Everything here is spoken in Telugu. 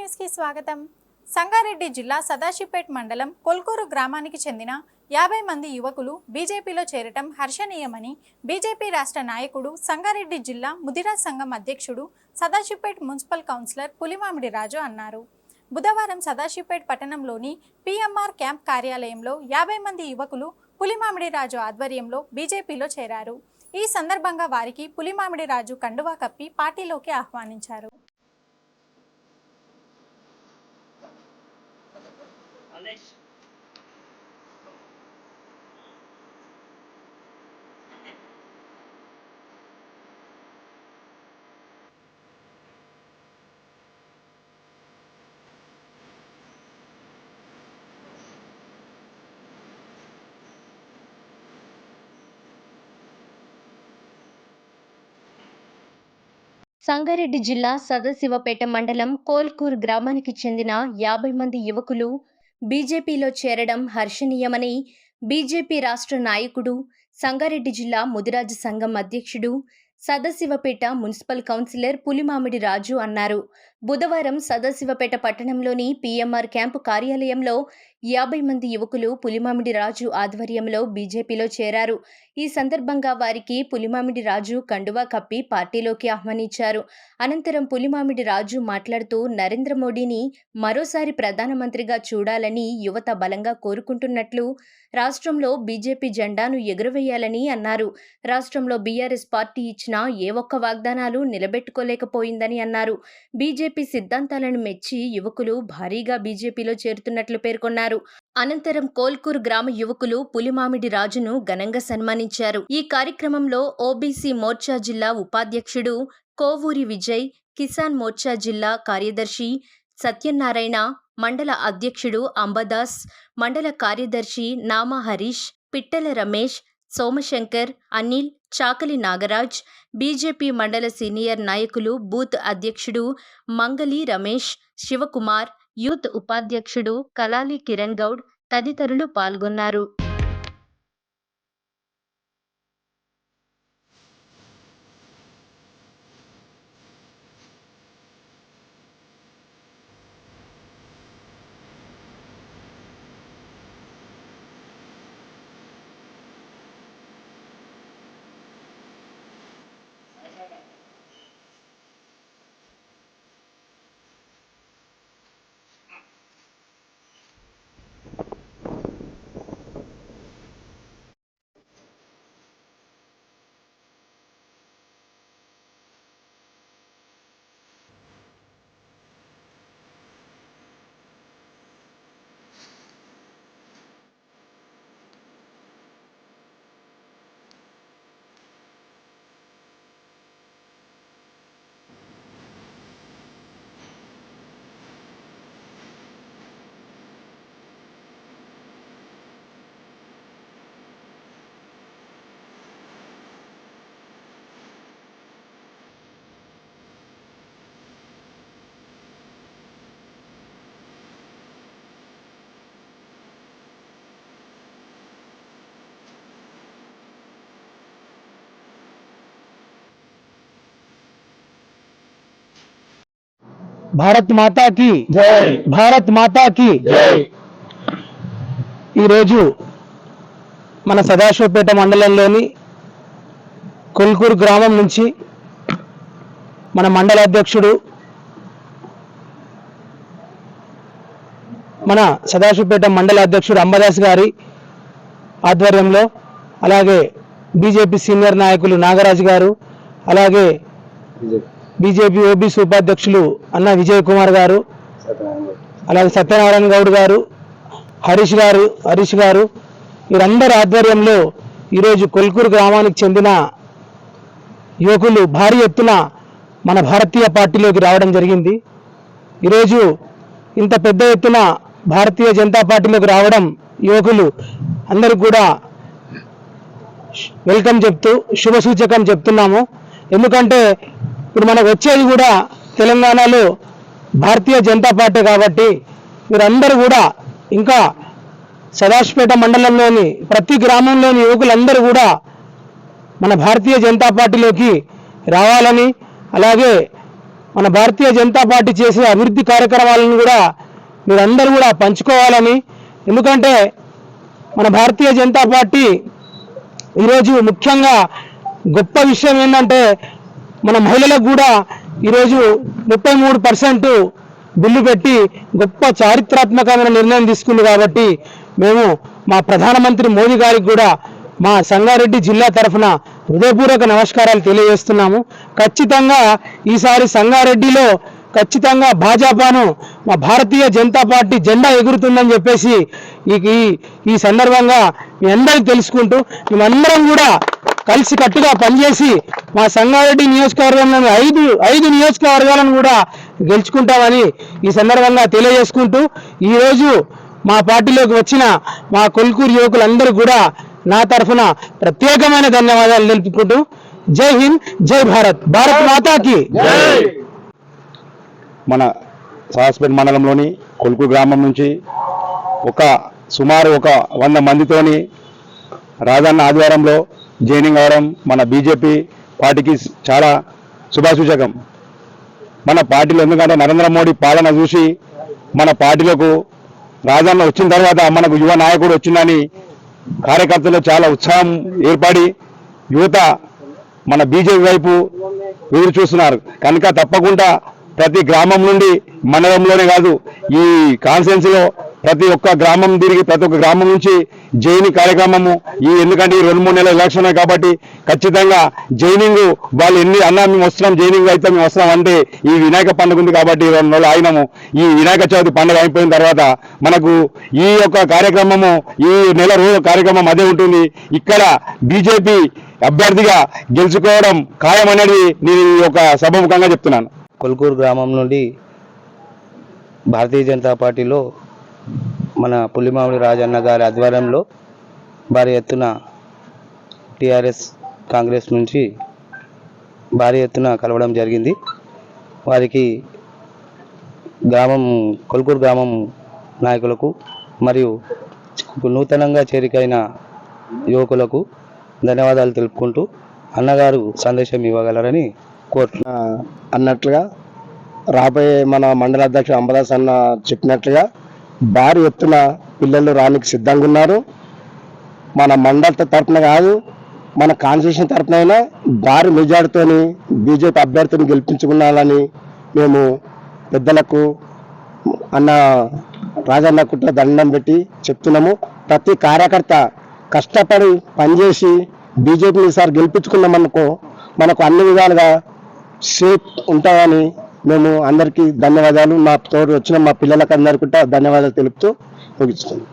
న్యూస్కి స్వాగతం. సంగారెడ్డి జిల్లా సదాశివపేట్ మండలం కొల్కూరు గ్రామానికి చెందిన యాభై మంది యువకులు బీజేపీలో చేరటం హర్షణీయమని బీజేపీ రాష్ట్ర నాయకుడు సంగారెడ్డి జిల్లా ముదిరాజ్ సంఘం అధ్యక్షుడు సదాశివపేట్ మున్సిపల్ కౌన్సిలర్ పులిమామిడి రాజు అన్నారు. బుధవారం సదాశివపేట్ పట్టణంలోని పిఎంఆర్ క్యాంప్ కార్యాలయంలో యాభై మంది యువకులు పులిమామిడి రాజు ఆధ్వర్యంలో బీజేపీలో చేరారు. ఈ సందర్భంగా వారికి పులిమామిడి రాజు కండువా కప్పి పార్టీలోకి ఆహ్వానించారు. సంగారెడ్డి జిల్లా సదాశివపేట మండలం కోల్కూర్ గ్రామానికి చెందిన యాభై మంది యువకులు బీజేపీలో చేరడం హర్షణీయమని బీజేపీ రాష్ట్ర నాయకుడు సంగారెడ్డి జిల్లా ముదిరాజు సంఘం అధ్యక్షుడు సదాశివపేట మున్సిపల్ కౌన్సిలర్ పులిమామిడి రాజు అన్నారు. బుధవారం సదాశివపేట పట్టణంలోని పీఎంఆర్ క్యాంపు కార్యాలయంలో యాభై మంది యువకులు పులిమామిడి రాజు ఆధ్వర్యంలో బీజేపీలో చేరారు. ఈ సందర్భంగా వారికి పులిమామిడి రాజు కండువా కప్పి పార్టీలోకి ఆహ్వానించారు. అనంతరం పులిమామిడి రాజు మాట్లాడుతూ నరేంద్ర మోడీని మరోసారి ప్రధానమంత్రిగా చూడాలని యువత బలంగా కోరుకుంటున్నట్లు రాష్ట్రంలో బీజేపీ జెండాను ఎగురవేయాలని అన్నారు. రాష్ట్రంలో బీఆర్ఎస్ పార్టీ ఇచ్చిన ఏ ఒక్క వాగ్దానాలు నిలబెట్టుకోలేకపోయిందని అన్నారు. బీజేపీ సిద్ధాంతాలను మెచ్చి యువకులు భారీగా బీజేపీలో చేరుతున్నట్లు పేర్కొన్నారు. అనంతరం కోల్కూరు గ్రామ యువకులు పులిమామిడి రాజును ఘనంగా సన్మానించారు. ఈ కార్యక్రమంలో ఓబీసీ మోర్చా జిల్లా ఉపాధ్యక్షుడు కోవూరి విజయ్ కిసాన్ మోర్చా జిల్లా కార్యదర్శి సత్యనారాయణ మండల అధ్యక్షుడు అంబదాస్ మండల కార్యదర్శి నామా హరీష్ పిట్టల రమేష్ సోమశంకర్ అనిల్ చాకలి నాగరాజ్ బీజేపీ మండల సీనియర్ నాయకులు బూత్ అధ్యక్షుడు మంగలి రమేష్ శివకుమార్ యూత్ ఉపాధ్యక్షుడు కలాలి కిరణ్ గౌడ్ తదితరులు పాల్గొన్నారు. భారత్ మాతా కి జై. భారత్ మాతా కి జై. ఈరోజు మన సదాశివపేట మండలంలోని కొల్కూరు గ్రామం నుంచి మన మండల అధ్యక్షుడు మన సదాశివపేట మండల అధ్యక్షుడు అంబదాస్ గారి ఆధ్వర్యంలో అలాగే బీజేపీ సీనియర్ నాయకులు నాగరాజు గారు అలాగే బీజేపీ ఓబీసీ ఉపాధ్యక్షులు అన్న విజయ్ కుమార్ గారు అలాగే సత్యనారాయణ గౌడ్ గారు హరీష్ గారు హరీష్ గారు వీరందరి ఆధ్వర్యంలో ఈరోజు కొల్కూరు గ్రామానికి చెందిన యువకులు భారీ ఎత్తున మన భారతీయ పార్టీలోకి రావడం జరిగింది. ఈరోజు ఇంత పెద్ద ఎత్తున భారతీయ జనతా పార్టీలోకి రావడం యువకులు అందరికి కూడా వెల్కమ్ చెప్తూ శుభ సూచకం చెప్తున్నాము. ఎందుకంటే ఇప్పుడు మనకు వచ్చేది కూడా తెలంగాణలో భారతీయ జనతా పార్టీ కాబట్టి మీరందరూ కూడా ఇంకా సదాశివపేట మండలంలోని ప్రతి గ్రామంలోని యువకులందరూ కూడా మన భారతీయ జనతా పార్టీలోకి రావాలని అలాగే మన భారతీయ జనతా పార్టీ చేసే అభివృద్ధి కార్యక్రమాలను కూడా మీరందరూ కూడా పంచుకోవాలని. ఎందుకంటే మన భారతీయ జనతా పార్టీ ఈరోజు ముఖ్యంగా గొప్ప విషయం ఏంటంటే మన మహిళలకు కూడా ఈరోజు ముప్పై మూడు పర్సెంట్ బిల్లు పెట్టి గొప్ప చారిత్రాత్మకమైన నిర్ణయం తీసుకుంది కాబట్టి మేము మా ప్రధానమంత్రి మోదీ గారికి కూడా మా సంగారెడ్డి జిల్లా తరఫున హృదయపూర్వక నమస్కారాలు తెలియజేస్తున్నాము. ఖచ్చితంగా ఈసారి సంగారెడ్డిలో ఖచ్చితంగా భాజపాను మా భారతీయ జనతా పార్టీ జెండా ఎగురుతుందని చెప్పేసి ఈ ఈ- ఈ సందర్భంగా మీ అందరికీ తెలుసుకుంటూ మేమందరం కూడా కలిసి కట్టుగా పనిచేసి మా సంగారెడ్డి నియోజకవర్గంలోని ఐదు ఐదు నియోజకవర్గాలను కూడా గెలుచుకుంటామని ఈ సందర్భంగా తెలియజేసుకుంటూ ఈరోజు మా పార్టీలోకి వచ్చిన మా కొల్కూరు యువకులందరూ కూడా నా తరఫున ప్రత్యేకమైన ధన్యవాదాలు తెలుపుకుంటూ జై హింద్ జై భారత్. భారత్ మాతాకి. మన సాహస్పేట్ మండలంలోని కొలుకు గ్రామం నుంచి ఒక సుమారు ఒక వంద మందితోని రాజన్న ఆధ్వర్యంలో జాయినింగ్ అవడం మన బీజేపీ పార్టీకి చాలా శుభాసూచకం మన పార్టీలో ఎందుకంటే నరేంద్ర మోడీ పాలన చూసి మన పార్టీలకు రాజన్న వచ్చిన తర్వాత మనకు యువ నాయకుడు వచ్చిందని కార్యకర్తలు చాలా ఉత్సాహం ఏర్పడి యువత మన బీజేపీ వైపు ఎదురు చూస్తున్నారు. కనుక తప్పకుండా ప్రతి గ్రామం నుండి మండలంలోనే కాదు ఈ కాన్ఫరెన్స్లో ప్రతి ఒక్క గ్రామం తిరిగి ప్రతి ఒక్క గ్రామం నుంచి జైని కార్యక్రమము ఈ ఎందుకంటే ఈ రెండు మూడు నెలల ఎలక్షన్ కాబట్టి ఖచ్చితంగా జైనింగ్ వాళ్ళు ఎన్ని అన్నా మేము వస్తున్నాం జైనింగ్ అయితే మేము వస్తున్నాం అంటే ఈ వినాయక పండుగ ఉంది కాబట్టి రెండు నెలలు ఆగినాము. ఈ వినాయక చవితి పండుగ అయిపోయిన తర్వాత మనకు ఈ యొక్క కార్యక్రమము ఈ నెల రోజు కార్యక్రమం అదే ఉంటుంది. ఇక్కడ బీజేపీ అభ్యర్థిగా గెలుచుకోవడం ఖాయం అనేది నేను ఈ యొక్క సభముఖంగా చెప్తున్నాను. కొల్కూరు గ్రామం నుండి భారతీయ జనతా పార్టీలో మన పుల్లిమామిడి రాజన్న గారి ఆధ్వర్యంలో భారీ ఎత్తున టిఆర్ఎస్ కాంగ్రెస్ నుంచి భారీ ఎత్తున కలవడం జరిగింది. వారికి గ్రామం కొల్కూరు గ్రామం నాయకులకు మరియు నూతనంగా చేరికైన యువకులకు ధన్యవాదాలు తెలుపుకుంటూ అన్నగారు సందేశం ఇవ్వగలరని కోరుతున్నా అన్నట్లుగా రాబోయే మన మండల అధ్యక్షుడు అంబదాస్ అన్న చెప్పినట్లుగా భారీ ఎత్తున పిల్లలు రానికి సిద్ధంగా ఉన్నారు. మన మండల తరపున కాదు మన కాన్స్టిట్యూషన్ తరపున అయినా భారీ మెజార్టీతోని బీజేపీ అభ్యర్థిని గెలిపించుకున్నాలని మేము పెద్దలకు అన్న రాజన్న కుట్ర దండం పెట్టి చెప్తున్నాము. ప్రతి కార్యకర్త కష్టపడి పనిచేసి బీజేపీని ఈసారి గెలిపించుకున్నామనుకో మనకు అన్ని విధాలుగా సేఫ్ ఉంటామని మేము అందరికీ ధన్యవాదాలు. మా తోడు వచ్చిన మా పిల్లలకు అందరికీ ధన్యవాదాలు తెలుపుతూ ముగిస్తుంది